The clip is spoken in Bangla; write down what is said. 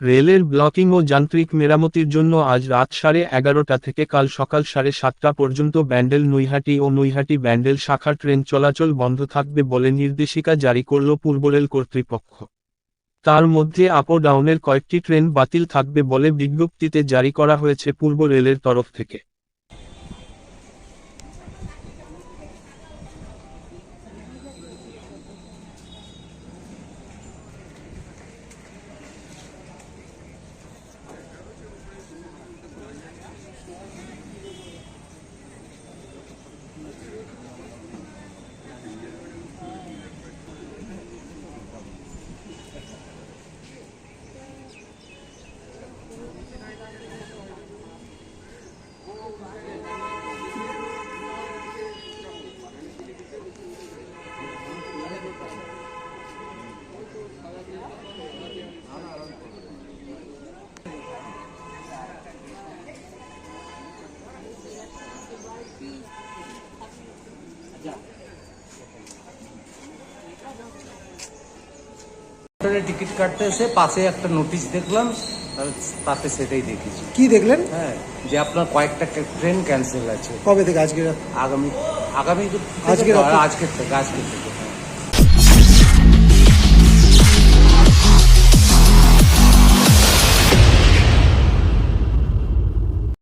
রেলের ব্লকিং ও যান্ত্রিক মেরামতির জন্য আজ রাত সাড়ে এগারোটা থেকে কাল সকাল সাড়ে সাতটা পর্যন্ত ব্যান্ডেল নৈহাটি ও নৈহাটি ব্যান্ডেল শাখার ট্রেন চলাচল বন্ধ থাকবে বলে নির্দেশিকা জারি করল পূর্ব রেল কর্তৃপক্ষ। তার মধ্যে আপ ডাউনের কয়েকটি ট্রেন বাতিল থাকবে বলে বিজ্ঞপ্তিতে জারি করা হয়েছে পূর্ব রেলের তরফ থেকে। টিকিট কাটতে এসে পাশে একটা নোটিশ দেখলাম তাতে সেটাই দেখেছি কি দেখলেন? হ্যাঁ যে আপনার কয়েকটা ট্রেন ক্যান্সেল আছে। কবে থেকে? আজকে আগামী আগামী আজকে আজকের থেকে আজকের থেকে।